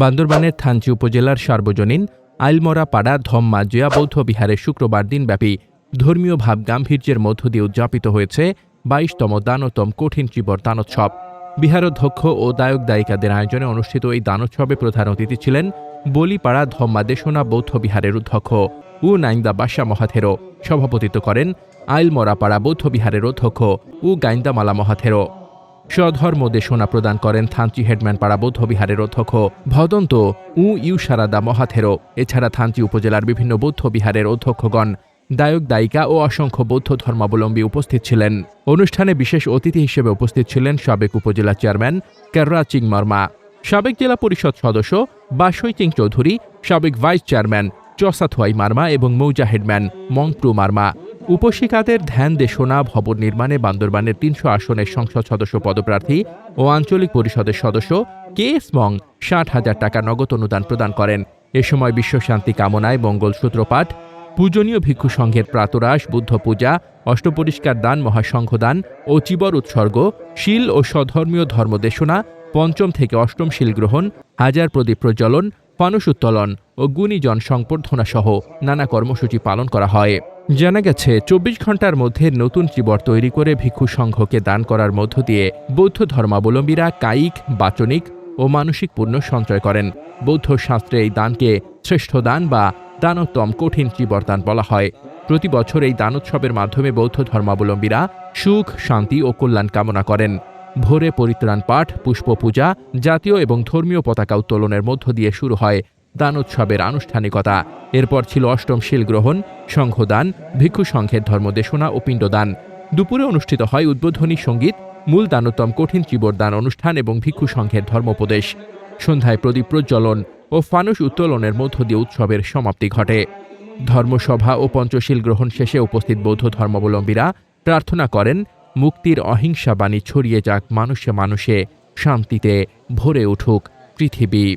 বান্দরবানের থানচি উপজেলার সার্বজনীন আইলমরা পাড়া ধম্মাজয়া বৌদ্ধ বিহারে শুক্রবার দিনব্যাপী ধর্মীয় ভাব গাম্ভীর্যের মধ্য দিয়ে উদযাপিত হয়েছে বাইশতম দানোত্তম কঠিন চিবর দানোৎসব। বিহারোধ্যক্ষ ও দায়ক দায়িকাদের আয়োজনে অনুষ্ঠিত এই দানোৎসবে প্রধান অতিথি ছিলেন বলিপাড়া ধম্মা দেশনা বৌদ্ধ বিহারের অধ্যক্ষ উ নাইন্দা বাসা মহাথেরো। সভাপতিত্ব করেন আইলমরাপাড়া বৌদ্ধ বিহারের অধ্যক্ষ উ গাইন্দামালা মহাথেরো। স্বধর্ম দেশনা প্রদান করেন থানচি হেডম্যান পাড়া বৌদ্ধ বিহারের অধ্যক্ষ ভদন্ত উ ইউ সারাদা মহাথেরো এছাড়া থানচি উপজেলার বিভিন্ন বৌদ্ধবিহারের অধ্যক্ষগণ দায়ক, দায়িকা ও অসংখ্য বৌদ্ধ ধর্মাবলম্বী উপস্থিত ছিলেন। অনুষ্ঠানে বিশেষ অতিথি হিসেবে উপস্থিত ছিলেন সাবেক উপজেলা চেয়ারম্যান কেররা চিং মার্মা সাবেক জেলা পরিষদ সদস্য বাসই চিং চৌধুরী, সাবেক ভাইস চেয়ারম্যান চসাথুয়াই মার্মা এবং মৌজা হেডম্যান মংপ্রু মার্মা। উপশিকাদের ধ্যান দেশনা ভবন নির্মাণে বান্দরবানের তিনশো আসনের সংসদ সদস্য পদপ্রার্থী ও আঞ্চলিক পরিষদের সদস্য কে এস মং ষাট হাজার টাকা নগদ অনুদান প্রদান করেন। এ সময় বিশ্বশান্তি কামনায় মঙ্গল সূত্রপাঠ পূজনীয় ভিক্ষু সংঘের প্রাতরাস বুদ্ধ পূজা, অষ্টপরিষ্কার দান, মহাসংঘদান ও চিবর উৎসর্গ, শিল ও স্বধর্মীয় ধর্মদেশনা পঞ্চম থেকে অষ্টম শিল গ্রহণ, হাজার প্রদীপ প্রজ্বলন ফানুস উত্তোলন ও গুণীজন সংবর্ধনা সহ নানা কর্মসূচি পালন করা হয়। জানা গেছে, চব্বিশ ঘণ্টার মধ্যে নতুন চিবর তৈরি করে ভিক্ষু সংঘকে দান করার মধ্য দিয়ে বৌদ্ধ ধর্মাবলম্বীরা কায়িক, বাচনিক ও মানসিক পুণ্য সঞ্চয় করেন। বৌদ্ধ শাস্ত্রে এই দানকে শ্রেষ্ঠ দান বা দানোত্তম কঠিন চিবরদান বলা হয়। প্রতি বছর এই দানোৎসবের মাধ্যমে বৌদ্ধ ধর্মাবলম্বীরা সুখ, শান্তি ও কল্যাণ কামনা করেন। ভোরে পরিত্রাণ পাঠ পুষ্প পূজা জাতীয় এবং ধর্মীয় পতাকা উত্তোলনের মধ্য দিয়ে শুরু হয় দানোৎসবের আনুষ্ঠানিকতা। এরপর ছিল অষ্টম শিল গ্রহণ সংঘদান ভিক্ষু সংঘের ধর্মদেশনা ও পিণ্ডদান। দুপুরে অনুষ্ঠিত হয় উদ্বোধনী সংগীত, মূল দানোত্তম কঠিন চিবরদান অনুষ্ঠান এবং ভিক্ষু সংঘের ধর্মোপদেশ। সন্ধ্যায় প্রদীপ প্রজ্বলন ও ফানুস উত্তোলনের মধ্য দিয়ে উৎসবের সমাপ্তি ঘটে। ধর্মসভা ও পঞ্চশীল গ্রহণ শেষে উপস্থিত বৌদ্ধ ধর্মাবলম্বীরা প্রার্থনা করেন, মুক্তির অহিংসা বাণী ছড়িয়ে যাক মানুষে মানুষে, শান্তিতে ভরে উঠুক পৃথিবী।